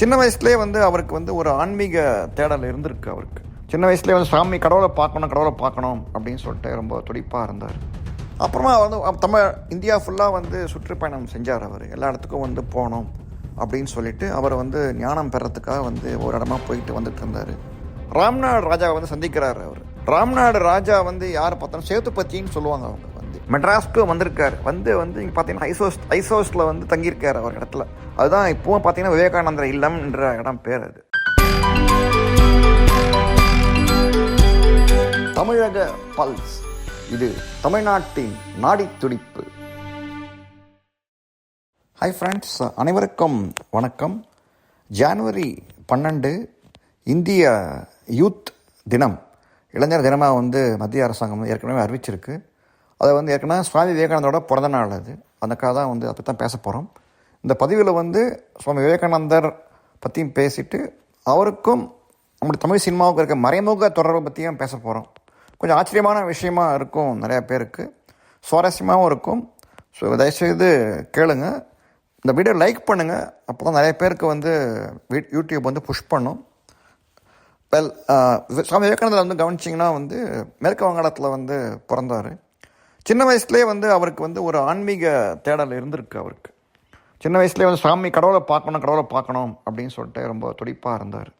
சின்ன வயசுலேயே வந்து அவருக்கு வந்து ஒரு ஆன்மீக தேடல் இருந்திருக்கு அவருக்கு. சின்ன வயசுலேயே வந்து சாமி கடவுளை பார்க்கணும் கடவுளை பார்க்கணும் அப்படின்னு சொல்லிட்டு ரொம்ப துடிப்பாக இருந்தார். அப்புறமா வந்து தமிழ் இந்தியா ஃபுல்லாக வந்து சுற்றுப்பயணம் செஞ்சார் அவர். எல்லா இடத்துக்கும் வந்து போனோம் அப்படின்னு சொல்லிட்டு அவர் வந்து ஞானம் பெறத்துக்காக வந்து ஒரு இடமா போயிட்டு வந்துட்டு இருந்தார். ராம்நாடு ராஜாவை வந்து சந்திக்கிறார் அவர். ராம்நாடு ராஜா வந்து யார் பார்த்தாலும் சேத்துப்பத்தின்னு சொல்லுவாங்க அவங்க. மெட்ராஸ்க்கு வந்திருக்கார். வந்து வந்து இங்கே பார்த்தீங்கன்னா ஐசோஸ் ஐசோஸில் வந்து தங்கியிருக்கார் அவர் இடத்துல. அதுதான் இப்போவும் பார்த்தீங்கன்னா விவேகானந்தர் இல்லம்ன்ற இடம் பேர் அது. தமிழக பல்ஸ் இது தமிழ்நாட்டின் நாடி துடிப்பு ஹாய் ஃப்ரெண்ட்ஸ் அனைவருக்கும் வணக்கம். ஜான்வரி பன்னெண்டு இந்திய யூத் தினம். இளைஞர் தினமாக வந்து மத்திய அரசாங்கம் ஏற்கனவே அறிவிச்சிருக்கு. அதை வந்து ஏற்கனவே சுவாமி விவேகானந்தரோட பிறந்த நாள் அது. அதுக்காக தான் வந்து அதை தான் பேச போகிறோம் இந்த பதிவில் வந்து சுவாமி விவேகானந்தர் பற்றியும் பேசிவிட்டு அவருக்கும் நம்முடைய தமிழ் சினிமாவுக்கு இருக்க மறைமுக தொடர்பை பற்றியும் பேச போகிறோம் கொஞ்சம் ஆச்சரியமான விஷயமா இருக்கும் நிறையா பேருக்கு. சுவாரஸ்யமாகவும் இருக்கும். ஸோ தயவுசெய்து கேளுங்க. இந்த வீடியோ லைக் பண்ணுங்கள் அப்போ தான் நிறைய பேருக்கு வந்து வீட் யூடியூப் வந்து புஷ் பண்ணும். வெல் சுவாமி விவேகானந்தர் வந்து கவனிச்சிங்கன்னா வந்து மேற்கு வங்காளத்தில் வந்து பிறந்தார். சின்ன வயசுலேயே வந்து அவருக்கு வந்து ஒரு ஆன்மீக தேடல் இருந்திருக்கு அவருக்கு. சின்ன வயசுலேயே வந்து சாமி கடவுளை பார்க்கணும் கடவுளை பார்க்கணும் அப்படின்னு சொல்லிட்டு ரொம்ப துடிப்பாக இருந்தார்.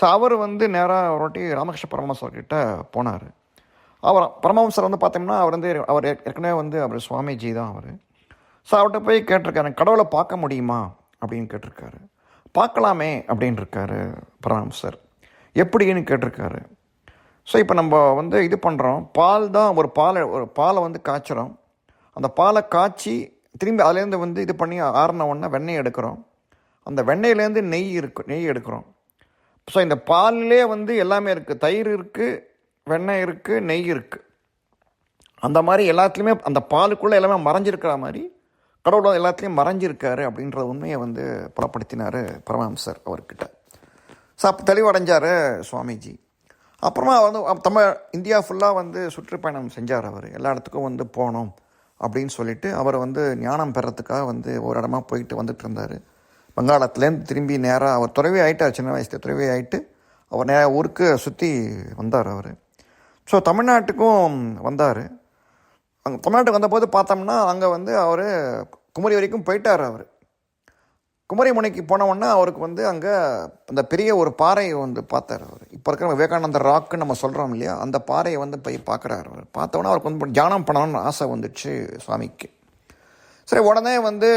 ஸோ அவர் வந்து நேராக ஒரு வாட்டி ராமகிருஷ்ண பரமஹம்சர்கிட்ட போனார். அவர் பரமஹம்சர் வந்து பார்த்தோம்னா அவர் வந்து அவர் ஏற்கனவே வந்து அவர் சுவாமிஜி தான் அவர். ஸோ அவர்கிட்ட போய் கேட்டிருக்காரு கடவுளை பார்க்க முடியுமா? அப்படின்னு கேட்டிருக்காரு. பார்க்கலாமே அப்படின்னு இருக்காரு பரமஹம்சர். எப்படின்னு? கேட்டிருக்காரு. ஸோ இப்போ நம்ம வந்து இது பண்ணுறோம் பால் தான் ஒரு பாலை ஒரு பாலை வந்து காய்ச்சுறோம். அந்த பாலை காய்ச்சி திரும்பி அதுலேருந்து வந்து இது பண்ணி ஆறின உடனே வெண்ணெய் எடுக்கிறோம். அந்த வெண்ணெயிலேருந்து நெய் இருக்கு நெய் எடுக்கிறோம். ஸோ இந்த பாலிலே வந்து எல்லாமே இருக்குது தயிர் இருக்குது வெண்ணெய் இருக்குது நெய் இருக்குது அந்த மாதிரி எல்லாத்துலேயுமே அந்த பாலுக்குள்ளே எல்லாமே மறைஞ்சிருக்கிற மாதிரி கடவுள் எல்லாத்துலேயும் மறைஞ்சிருக்காரு அப்படின்ற உண்மையை வந்து புலப்படுத்தினார் பரமஹம்சர் அவர்கிட்ட. ஸோ அப்போ தெளிவடைஞ்சார் சுவாமிஜி. அப்புறமா வந்து தமிழ் இந்தியா ஃபுல்லாக வந்து சுற்றுப்பயணம் செஞ்சார் அவர். எல்லா இடத்துக்கும் வந்து போனோம் அப்படின்னு சொல்லிட்டு அவர் வந்து ஞானம் பெறத்துக்காக வந்து ஒரு இடமா போயிட்டு வந்துட்டு இருந்தார். வங்காளத்துலேருந்து திரும்பி நேராக அவர் துறவி ஆயிட்டார் சின்ன வயசுல துறவி ஆயிட்டு அவர் நேராக ஊருக்கு சுற்றி வந்தார் அவர். ஸோ தமிழ்நாட்டுக்கும் வந்தார். அங்கே தமிழ்நாட்டுக்கு வந்தபோது பார்த்தோம்னா அங்கே வந்து அவர் குமரி வரைக்கும் போயிட்டார் அவர். குமரிமுனைக்கு போன அவருக்கு வந்து அங்கே அந்த பெரிய ஒரு பாறையை வந்து பார்த்தார் அவர். இப்போ இருக்கிற விவேகானந்தர் ராக்குன்னு நம்ம சொல்கிறோம் இல்லையா? அந்த பாறையை வந்து போய் பார்க்குறாரு அவர். பார்த்தோன்னே அவருக்கு வந்து தியானம் பண்ணணும்னு ஆசை வந்துச்சு சுவாமிக்கு. சரி உடனே வந்து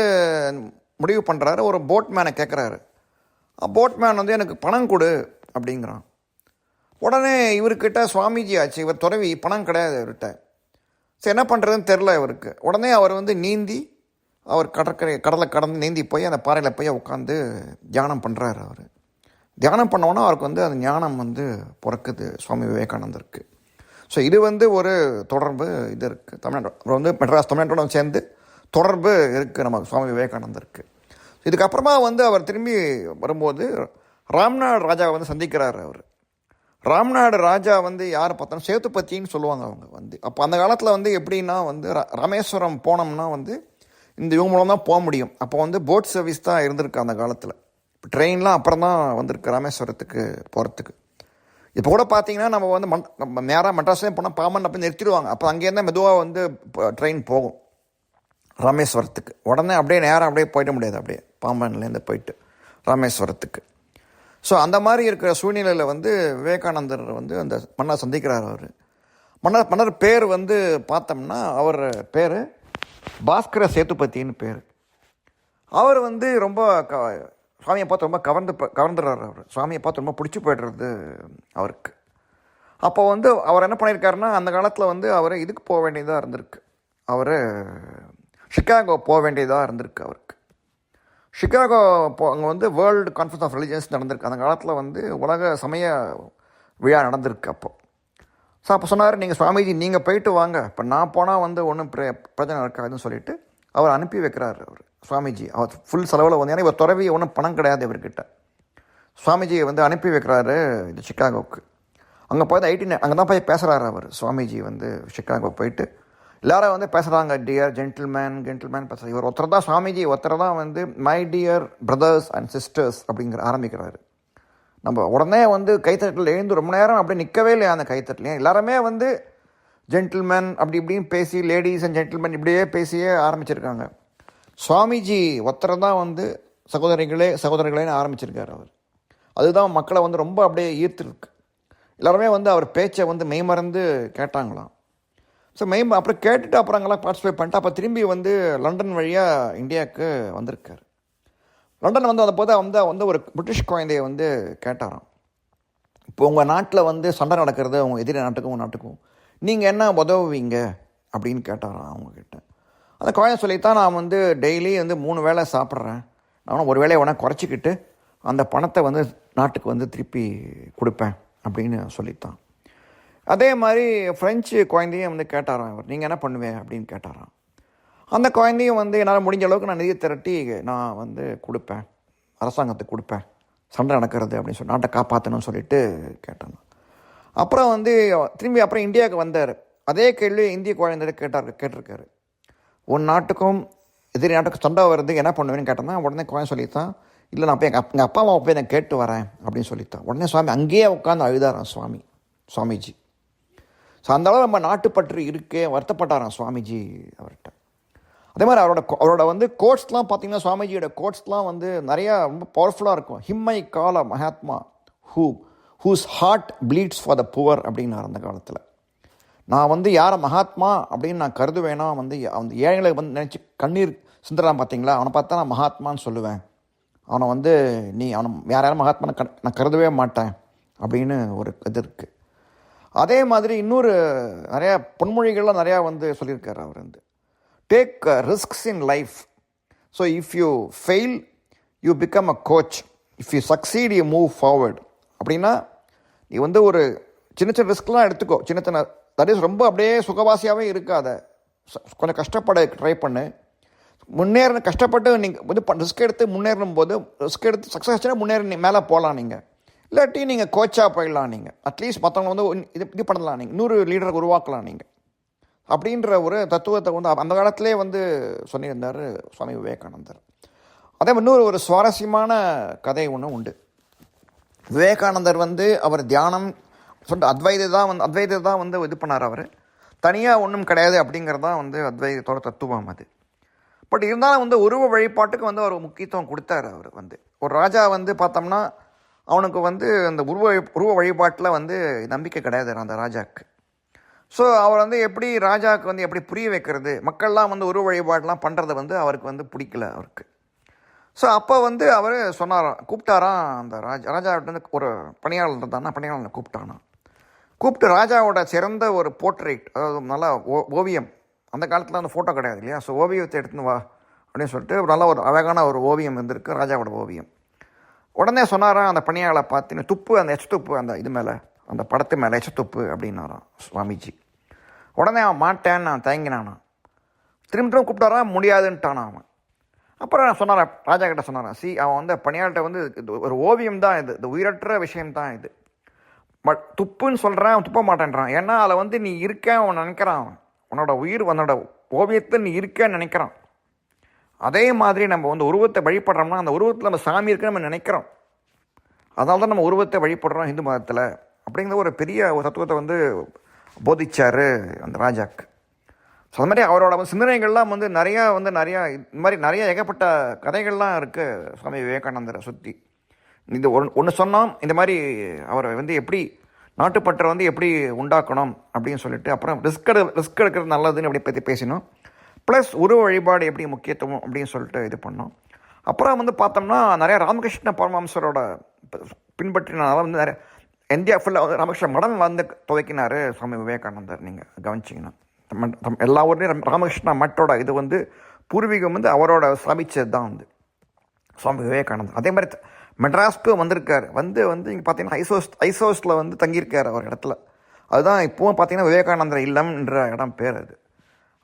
முடிவு பண்ணுறாரு ஒரு போட்மேனை கேட்குறாரு போட்மேன் வந்து எனக்கு பணம் கொடு அப்படிங்கிறான். உடனே இவர்கிட்ட சுவாமிஜி ஆச்சு. இவர் துறவி பணம் கிடையாது இவர்கிட்ட. சரி என்ன பண்ணுறதுன்னு தெரில இவருக்கு. உடனே அவர் வந்து நீந்தி அவர் கடற்கரை கடலை கடந்து நீந்தி போய் அந்த பாறையில் போய் உட்காந்து தியானம் பண்ணுறாரு அவர். தியானம் பண்ணோன்னா அவருக்கு வந்து அந்த ஞானம் வந்து பிறக்குது சுவாமி விவேகானந்தருக்கு. ஸோ இது வந்து ஒரு தொடர்பு இது இருக்குது தமிழ்நாடு அப்புறம் வந்து மெட்ராஸ் தமிழ்நாட்டோட சேர்ந்து தொடர்பு இருக்குது நமக்கு சுவாமி விவேகானந்தருக்கு. இதுக்கப்புறமா வந்து அவர் திரும்பி வரும்போது ராம்நாடு ராஜாவை வந்து சந்திக்கிறார் அவர். ராம்நாடு ராஜா வந்து யார் பார்த்தோம் சேத்துப்பத்தின்னு சொல்லுவாங்க அவங்க வந்து. அப்போ அந்த காலத்தில் வந்து எப்படின்னா வந்து ரா- ராமேஸ்வரம் போனோம்னா வந்து இந்த இவங்க மூலம் தான் போக முடியும். அப்போ வந்து போட் சர்வீஸ் தான் இருந்திருக்கு அந்த காலத்தில். ட்ரெயின்லாம் அப்புறம் தான் வந்திருக்கு ராமேஸ்வரத்துக்கு போகிறதுக்கு இப்போ கூட பார்த்தீங்கன்னா நம்ம வந்து மண் நம்ம நேராக மெட்ராஸ்லேயும் போனால் பாமன் அப்போ நிறுத்திடுவாங்க. அப்போ அங்கேருந்து மெதுவாக வந்து ட்ரெயின் போகும். ராமேஸ்வரத்துக்கு. உடனே அப்படியே நேராக அப்படியே போயிட முடியாது அப்படியே. பாம்பன்லேருந்து போயிட்டு ராமேஸ்வரத்துக்கு. ஸோ அந்த மாதிரி இருக்கிற சூழ்நிலையில் வந்து விவேகானந்தர் வந்து அந்த மன்னர் சந்திக்கிறார் அவர். மன்னர் மன்னர் பேர் வந்து பார்த்தோம்னா அவர் பேர் பாஸ்கர சேத்துப்பத்தின்னு பேர். அவர் வந்து ரொம்ப க சுவாமியை பார்த்து ரொம்ப கவர்ந்து கவர்ந்துடுறார் கவர்ந்துடுறாரு அவர். சுவாமியை பார்த்து ரொம்ப பிடிச்சி போய்டுறது அவருக்கு. அப்போ வந்து அவர் என்ன பண்ணியிருக்காருன்னா அந்த காலத்தில் வந்து அவர் இதுக்கு போக வேண்டியதாக இருந்திருக்கு. அவர் சிகாகோ போக வேண்டியதாக இருந்திருக்கு அவருக்கு. ஷிகாகோ போ அங்கே வந்து வேர்ல்டு கான்ஃபரன்ஸ் ஆஃப் ரிலிஜன்ஸ் நடந்திருக்கு. அந்த காலத்தில் வந்து உலக சமய விழா நடந்திருக்கு அப்போது ஸோ அப்போ சொன்னார் நீங்கள் சுவாமிஜி நீங்கள் போயிட்டு வாங்க. இப்போ நான் போனால் வந்து ஒன்றும் பிர பிரச்சனை இருக்காதுன்னு சொல்லிட்டு அவர் அனுப்பி வைக்கிறார் அவர் சுவாமிஜி. அவர் ஃபுல் செலவில் வந்து ஏன்னா இவர் துறவி ஒன்றும் பணம் கிடையாது இவர்கிட்ட. சுவாமிஜியை வந்து அனுப்பி வைக்கிறாரு இந்த சிக்காகோவுக்கு அங்கே போய் ஐடி அங்கே தான் போய் பேசுகிறாரு அவர் சுவாமிஜி வந்து சிக்காகோ போயிட்டு. எல்லாரும் வந்து பேசுகிறாங்க டியர் ஜென்டில்மேன் ஜென்டில்மேன் பேசுகிறார் இவர் ஒருத்தர் தான் சுவாமிஜி ஒருத்தர் தான் வந்து my dear brothers and sisters அப்படிங்கிற ஆரம்பிக்கிறாரு. நம்ம உடனே வந்து கைத்தட்டில் எழுந்து ரொம்ப நேரம் அப்படியே நிற்கவே இல்லையா அந்த கைத்தட்டலையும் எல்லாருமே வந்து ஜென்டில்மேன் அப்படி இப்படின்னு பேசி லேடிஸ் அண்ட் ஜென்டில்மேன் இப்படியே பேசியே ஆரம்பிச்சிருக்காங்க. சுவாமிஜி ஒத்தரை தான் வந்து சகோதரிகளே சகோதரிகளேன்னு ஆரம்பிச்சிருக்காரு அவர். அதுதான் மக்களை வந்து ரொம்ப அப்படியே ஈர்த்துருக்கு. எல்லாருமே வந்து அவர் பேச்சை வந்து மெய்மறந்து கேட்டாங்களாம். ஸோ மெய் அப்புறம் கேட்டுட்டு அப்புறம் அங்கெல்லாம் பார்ட்டிசிபேட் பண்ணிட்டு அப்போ திரும்பி வந்து லண்டன் வழியாக இந்தியாவுக்கு வந்திருக்கார். லண்டன் வந்து அந்த போது வந்து வந்து ஒரு பிரிட்டிஷ் குழந்தைய வந்து கேட்டாராம். இப்போ உங்கள் நாட்டில் வந்து சண்டை நடக்கிறது உங்கள் எதிரி நாட்டுக்கும் உங்கள் நாட்டுக்கும். நீங்கள் என்ன உதவுவீங்க? அப்படின்னு கேட்டாராம் அவங்கக்கிட்ட அந்த குழந்தை சொல்லித்தான் நான் வந்து டெய்லி வந்து மூணு வேளை சாப்பிட்றேன். நான் ஒரு வேளையை உடனே குறைச்சிக்கிட்டு அந்த பணத்தை வந்து நாட்டுக்கு வந்து திருப்பி கொடுப்பேன் அப்படின்னு சொல்லித்தான். அதே மாதிரி ஃப்ரெஞ்சு குழந்தையும் வந்து கேட்டாராம் இவர். நீங்கள் என்ன பண்ணுவேன் அப்படின்னு கேட்டாராம். அந்த குழந்தையும் வந்து என்னால் முடிஞ்ச அளவுக்கு நான் நிதியை திரட்டி நான் வந்து கொடுப்பேன். அரசாங்கத்துக்கு கொடுப்பேன். சண்டை நடக்கிறது அப்படின்னு சொல்லி நாட்டை காப்பாற்றணும்னு சொல்லிட்டு கேட்டேன் அப்புறம் வந்து திரும்பி அப்புறம் இந்தியாவுக்கு வந்தார். அதே கேள்வி இந்திய குழந்தை கேட்டார் கேட்டிருக்காரு. உன் நாட்டுக்கும் எதிரி நாட்டுக்கும் சண்டை வருது என்ன பண்ணுவேன்னு கேட்டேன்னா உடனே குழந்தை சொல்லித்தான் இல்லை நான் போய் எங்கள் எங்கள் அப்பா அம்மா போய் நான் கேட்டு வரேன் அப்படின்னு சொல்லித்தான். உடனே சுவாமி அங்கேயே உட்காந்து அழுதாரான் சுவாமி சுவாமிஜி. ஸோ அந்த அளவு நம்ம நாட்டுப்பற்று இருக்கே வருத்தப்பட்டாராம் சுவாமிஜி அவர். அதே மாதிரி அவரோட அவரோட வந்து கோட்ஸ்லாம் பார்த்தீங்கன்னா சுவாமிஜியோட கோட்ஸ்லாம் வந்து நிறையா ரொம்ப பவர்ஃபுல்லாக இருக்கும். ஹிம்மை கால Mahatma who whose heart bleeds for the poor அப்படின்னார் அந்த காலத்தில். நான் வந்து யாரை மகாத்மா அப்படின்னு நான் கருதுவேனா வந்து அந்த ஏழைகளை வந்து நினச்சி கண்ணீர் சிந்துறான் பார்த்தீங்களா? அவனை பார்த்தா நான் மகாத்மான்னு சொல்லுவேன். அவனை வந்து நீ அவனை யாராலும் மகாத்மா நான் கருதவே மாட்டேன் அப்படின்னு ஒரு இது இருக்குது அதே மாதிரி இன்னொரு நிறையா பொன்மொழிகள்லாம் நிறையா வந்து சொல்லியிருக்காரு அவர் வந்து. Take risks in life so if you fail you become a coach if you succeed you move forward அப்படின்னா நீ வந்து ஒரு சின்ன சின்ன ரிஸ்க்லாம் எடுத்துக்கோ. சின்ன சின்ன தட் இஸ் ரொம்ப அப்படியே சுகவாசியாகவே இருக்காத. கொஞ்சம் கஷ்டப்பட ட்ரை பண்ணு. முன்னேற கஷ்டப்பட்டு நீங்கள் வந்து ரிஸ்க் எடுத்து முன்னேறும் போது ரிஸ்க் எடுத்து சக்ஸஸ் ஆச்சுன்னா முன்னேறி நீ மேலே போகலாம் நீங்கள் இல்லாட்டி நீங்கள் கோச்சாக போயிடலாம் நீங்கள் அட்லீஸ்ட் மற்றவங்க வந்து இது இது பண்ணலாம் நீங்கள் இன்னொரு லீடரை உருவாக்கலாம் நீங்கள் அப்படின்ற ஒரு தத்துவத்தை வந்து அந்த காலத்திலே வந்து சொல்லியிருந்தார் சுவாமி விவேகானந்தர். அதே மாதிரி இன்னொரு ஒரு சுவாரஸ்யமான கதை ஒன்று உண்டு. விவேகானந்தர் வந்து அவர் தியானம் சொல்லிட்டு அத்வைதை தான் வந்து அத்வைதை தான் வந்து இது பண்ணார் அவர். தனியாக ஒன்றும் கிடையாது அப்படிங்கிறது தான் வந்து அத்வைதத்தோட தத்துவம் அது. பட் இருந்தாலும் வந்து உருவ வழிபாட்டுக்கு வந்து அவர் முக்கியத்துவம் கொடுத்தாரு அவர் வந்து. ஒரு ராஜா வந்து பார்த்தோம்னா அவனுக்கு வந்து அந்த உருவ உருவ வழிபாட்டில் வந்து நம்பிக்கை கிடையாது அந்த ராஜாவுக்கு ஸோ அவர் வந்து எப்படி ராஜாவுக்கு வந்து எப்படி புரிய வைக்கிறது? மக்கள்லாம் வந்து உருவ வழிபாடெலாம் பண்ணுறத வந்து அவருக்கு வந்து பிடிக்கல அவருக்கு. ஸோ அப்போ வந்து அவர் சொன்னாராம் கூப்பிட்டாராம் அந்த ராஜா ராஜாவிட்ட வந்து ஒரு பணியாளர் இருந்தானா? பணியாளர் கூப்பிட்டானா. கூப்பிட்டு ராஜாவோட சிறந்த ஒரு போர்ட்ரேட் அதாவது நல்லா ஓ ஓவியம். அந்த காலத்தில் அந்த ஃபோட்டோ கிடையாது இல்லையா? ஸோ ஓவியத்தை எடுத்துன்னு வா அப்படின்னு சொல்லிட்டு நல்ல ஒரு அழகான ஒரு ஓவியம் இருந்திருக்கு ராஜாவோட ஓவியம். உடனே சொன்னாராம் அந்த பணியாளை பார்த்தீங்கன்னா துப்பு அந்த எச்ச துப்பு அந்த இது மேலே அந்த படத்து மேலே எச்ச துப்பு அப்படின்னாராம் சுவாமிஜி. உடனே அவன் மாட்டேன்னு நான் தயங்கினானா. திரும்ப திரும்ப கூப்பிட்டாரான் முடியாதுன்ட்டானா அவன். அப்புறம் நான் சொன்னாரன் ராஜா கிட்ட சொன்னாரான் சி அவன் வந்து பணியாள்கிட்ட வந்து ஒரு ஓவியம் தான் இது இந்த உயிரற்ற விஷயம் தான் இது. பட் துப்புன்னு சொல்கிறான் அவன் துப்ப மாட்டேன்றான். ஏன்னா அதில் வந்து நீ இருக்க அவன் நினைக்கிறான் அவன். உன்னோட உயிர் உன்னோட ஓவியத்தை நீ இருக்கன்னு நினைக்கிறான். அதே மாதிரி நம்ம வந்து உருவத்தை வழிபடுறோம்னா அந்த உருவத்தில் நம்ம சாமி இருக்குன்னு நம்ம நினைக்கிறோம். அதனால தான் நம்ம உருவத்தை வழிபடுறோம் இந்து மதத்தில். அப்படிங்கிற ஒரு பெரிய ஒரு தத்துவத்தை வந்து போதிச்சார் அந்த ராஜாக்கு. ஸோ அது மாதிரி அவரோட சிந்தனைகள்லாம் வந்து நிறையா வந்து நிறையா இந்த மாதிரி நிறையா ஏகப்பட்ட கதைகள்லாம் இருக்குது சுவாமி விவேகானந்தரை சுற்றி இந்த ஒன் ஒன்று சொன்னால் இந்த மாதிரி அவரை வந்து எப்படி நாட்டுப்பற்றை வந்து எப்படி உண்டாக்கணும் அப்படின்னு சொல்லிட்டு அப்புறம் ரிஸ்க் எடு ரிஸ்க் எடுக்கிறது நல்லதுன்னு அப்படி பற்றி பேசினோம். ப்ளஸ் உருவ வழிபாடு எப்படி முக்கியத்துவம் அப்படின்னு சொல்லிட்டு இது பண்ணோம். அப்புறம் வந்து பார்த்தோம்னா நிறையா ராமகிருஷ்ண பரமஹம்சரோட பின்பற்றினால வந்து நிறைய இந்தியா ஃபுல்லாக வந்து ராமகிருஷ்ண மடம் வந்து துவக்கினார் சுவாமி விவேகானந்தர். நீங்கள் கவனிச்சிங்கன்னா. எல்லா ஊர்லேயும் ராமகிருஷ்ண மட்டோட இது வந்து பூர்வீகம் வந்து அவரோட ஸ்தாபிச்சது தான் வந்து. சுவாமி விவேகானந்தர். அதே மாதிரி மெட்ராஸ்க்கு வந்திருக்கார். வந்து வந்து இங்கே பார்த்தீங்கன்னா ஐசோஸ் ஐசோஸில் வந்து தங்கியிருக்கார் அவர் இடத்துல. அதுதான் இப்போவும் பார்த்தீங்கன்னா விவேகானந்தர் இல்லம்ன்ற இடம் பேர் அது.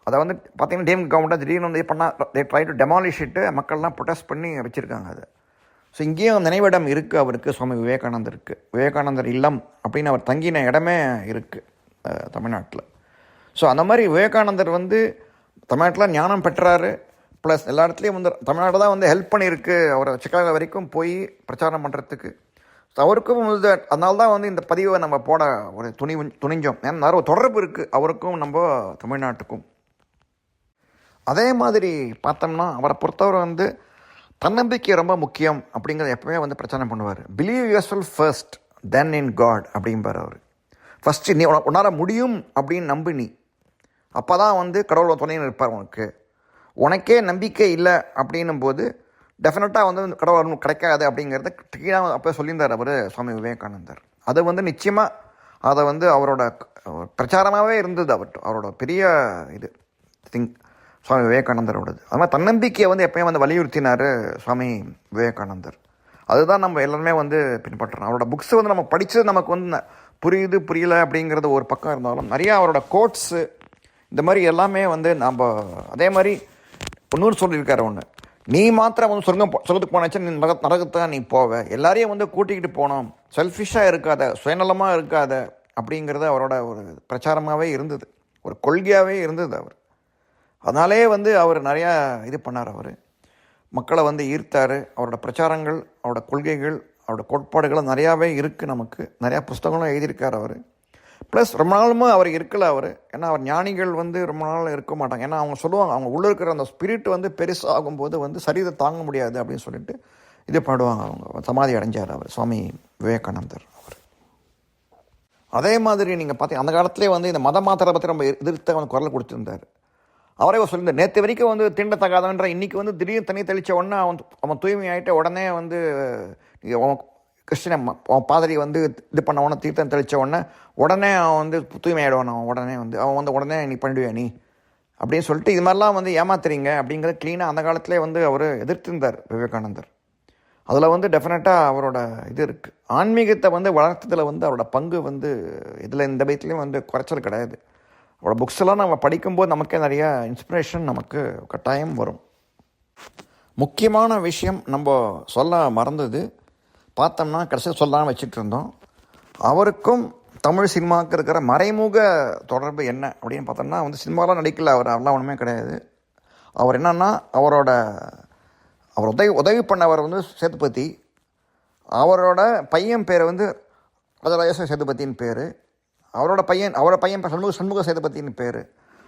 அதை வந்து பார்த்தீங்கன்னா டிஎம் கவர்மெண்ட்டாக திடீர்னு வந்து பண்ணால் தே ட்ரை டு டெமாலிஷிட்டு மக்கள்லாம் ப்ரொடெஸ்ட் பண்ணி வச்சுருக்காங்க அது. ஸோ இங்கேயும் நினைவிடம் இருக்குது அவருக்கு சுவாமி விவேகானந்தருக்கு விவேகானந்தர் இல்லம் அப்படின்னு அவர் தங்கின இடமே இருக்குது தமிழ்நாட்டில். ஸோ அந்த மாதிரி விவேகானந்தர் வந்து தமிழ்நாட்டில் ஞானம் பெற்றாரு. ப்ளஸ் எல்லா இடத்துலையும் வந்து தமிழ்நாடு தான் வந்து ஹெல்ப் பண்ணியிருக்கு. அவரை சிக்காகோ வரைக்கும் போய் பிரச்சாரம் பண்ணுறதுக்கு ஸோ அவருக்கும் வந்து அதனால தான் வந்து இந்த பதிவை நம்ம போட ஒரு துணி துணிஞ்சோம். ஏன்னா நிறைய தொடர்பு இருக்குது அவருக்கும் நம்ம தமிழ்நாட்டுக்கும். அதே மாதிரி பார்த்தோம்னா அவரை பொறுத்தவரை வந்து தன்னம்பிக்கை ரொம்ப முக்கியம் அப்படிங்கிறத எப்பவுமே வந்து பிரச்சனை பண்ணுவார். Believe your self first then in God அப்படிம்பார் அவர். ஃபஸ்ட்டு நீ உன- உன்னால முடியும் அப்படின்னு நம்பு நீ. அப்போ தான் வந்து கடவுள் துணையில் இருப்பார் உனக்கு. உனக்கே நம்பிக்கை இல்லை அப்படின்னும் போது டெஃபினட்டாக வந்து கடவுள் அருள் கிடைக்காது அப்படிங்கிறத கீழாக அப்போ சொல்லியிருந்தார் அவர் சுவாமி விவேகானந்தர். அது வந்து நிச்சயமாக அதை வந்து அவரோட பிரச்சாரமாகவே இருந்தது அவர் அவரோட பெரிய இது திங்க் சுவாமி விவேகானந்தரோடது. அது மாதிரி தன்னம்பிக்கையை வந்து எப்பயும் வந்து வலியுறுத்தினார் சுவாமி விவேகானந்தர். அதுதான் நம்ம எல்லாருமே வந்து பின்பற்றுறோம் அவரோட புக்ஸ் வந்து நம்ம படித்தது நமக்கு வந்து புரியுது புரியல அப்படிங்கிறது ஒரு பக்கம் இருந்தாலும் நிறையா அவரோட கோட்ஸு இந்த மாதிரி எல்லாமே வந்து நம்ம அதே மாதிரி இன்னொரு சொல்லியிருக்காரு ஒன்று நீ மாத்திரம் வந்து சொர்க்கம் சொர்க்கத்துக்கு போனாச்சும் நீ நரக நரகத்தை நீ போவ. எல்லாரையும் வந்து கூட்டிக்கிட்டு போனோம் செல்ஃபிஷாக இருக்காத சுயநலமாக இருக்காத. அப்படிங்கிறது அவரோட ஒரு பிரச்சாரமாகவே இருந்தது. ஒரு கொள்கையாகவே இருந்தது அவர். அதனாலே வந்து அவர் நிறையா இது பண்ணார் அவர். மக்களை வந்து ஈர்த்தார். அவரோட பிரச்சாரங்கள் அவரோட கொள்கைகள் அவரோட கோட்பாடுகள் நிறையாவே இருக்குது நமக்கு. நிறையா புஸ்தகங்களும் எழுதியிருக்கார் அவர். ப்ளஸ் ரொம்ப நாளுமும் அவர் இருக்கலை அவர். ஏன்னா அவர் ஞானிகள் வந்து ரொம்ப நாள் இருக்க மாட்டாங்க. ஏன்னா அவங்க சொல்லுவாங்க அவங்க உள்ளே இருக்கிற அந்த ஸ்பிரிட் வந்து பெருசாகும்போது வந்து சரீரத்தை தாங்க முடியாது அப்படின்னு சொல்லிட்டு இது பண்ணுவாங்க அவங்க. சமாதி அடைஞ்சார் அவர். சுவாமி விவேகானந்தர் அவர். அதே மாதிரி நீங்கள் பார்த்தீங்க அந்த காலத்திலே வந்து இந்த மத மாத்திரை பற்றி ரொம்ப எதிர்த்து அவன் குரல் கொடுத்துருந்தார். அவரே சொல்லியிருந்தார் நேற்று வரைக்கும் வந்து தீண்டத்தகாதவன்ற இன்றைக்கி வந்து திடீர்னு தண்ணி தெளித்த உடனே அவன் அவன் தூய்மை ஆகிட்ட உடனே வந்து அவன் கிறிஸ்டின அவன் பாதிரி வந்து இது பண்ண உடனே தீர்த்தம் தெளித்த உடனே உடனே அவன் வந்து தூய்மை ஆகிடுவான் அவன் உடனே வந்து அவன் வந்து உடனே நீ பண்ணிடுவேன் நீ? அப்படின்னு சொல்லிட்டு இது மாதிரிலாம் வந்து ஏமாத்துறீங்க அப்படிங்கிறத க்ளீனாக அந்த காலத்திலே வந்து அவர் எதிர்த்திருந்தார் விவேகானந்தர். அதில் வந்து டெஃபினட்டாக அவரோட இது இருக்குது ஆன்மீகத்தை வந்து வளர்த்ததில் வந்து அவரோட பங்கு வந்து இதில் இந்த பயத்துலேயும் வந்து குறைச்சல் கிடையாது. அவரோட புக்ஸ் எல்லாம் நம்ம படிக்கும்போது நமக்கே நிறைய இன்ஸ்பிரேஷன் நமக்கு கட்டாயம் வரும். முக்கியமான விஷயம் நம்ம சொல்ல மறந்தது. பார்த்தோம்னா கடைசியில் சொல்லாமல் வச்சுட்டு இருந்தோம். அவருக்கும் தமிழ் சினிமாவுக்கு இருக்கிற மறைமுக தொடர்பு என்ன அப்படின்னு பார்த்தோம்னா வந்து சினிமாலாம் நடிக்கல அவர் அதெல்லாம் ஒன்றுமே கிடையாது. அவர் என்னன்னா அவரோட அவர் உதவி உதவி பண்ணவர் வந்து சேதுபதி. அவரோட பையன் பேர் வந்து ராஜராஜேஸ்வர சேதுபதியின் பேர். அவரோட பையன் அவரோட பையன் சண்முக சண்முக சேதுபதியின் பேர்.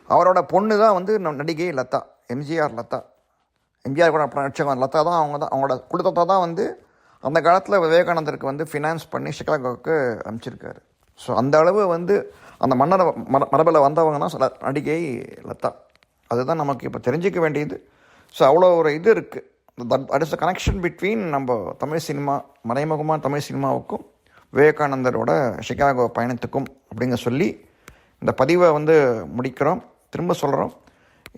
அவரோட பொண்ணு தான் வந்து நடிகை லதா எம்ஜிஆர் லதா. எம்ஜிஆர் கூட அப்புறம் நடிச்சவங்க லதா தான் அவங்க தான் அவங்களோட குடும்பத்தை தான் வந்து அந்த காலத்தில் விவேகானந்தருக்கு வந்து ஃபினான்ஸ் பண்ணி சிக்காகோவுக்கு அனுப்பிச்சிருக்காரு. ஸோ அந்த அளவு வந்து அந்த மன்னர் மர மரபில் வந்தவங்க தான் சில நடிகை லதா. அதுதான் நமக்கு இப்போ தெரிஞ்சிக்க வேண்டியது. ஸோ அவ்வளோ ஒரு இது இருக்குது தட் இஸ் கனெக்ஷன் பிட்வீன் நம்ம தமிழ் சினிமா மறைமுகமாக தமிழ் சினிமாவுக்கும் விவேகானந்தரோட சிகாகோ பயணத்துக்கும் அப்படிங்க சொல்லி இந்த பதிவை வந்து முடிக்கிறோம். திரும்ப சொல்கிறோம்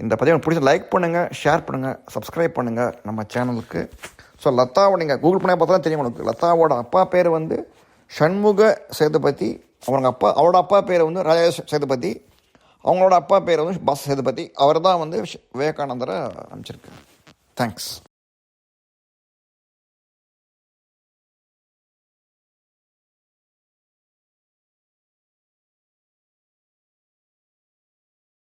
இந்த பதிவை பிடிச்ச லைக் பண்ணுங்கள் ஷேர் பண்ணுங்கள் சப்ஸ்கிரைப் பண்ணுங்கள் நம்ம சேனலுக்கு ஸோ லதாவை நீங்கள் கூகுள் பண்ணி பார்த்தா தெரியும் உங்களுக்கு. லதாவோட அப்பா பேர் வந்து சண்முக சேதுபதி. அவங்க அப்பா அவரோட அப்பா பேர் வந்து ராஜா சேதுபதி. அவங்களோட அப்பா பேர் வந்து பாஸ் சேதுபதி. அவர் தான் வந்து விவேகானந்தரை அனுப்பிச்சிருக்கு. தேங்க்ஸ்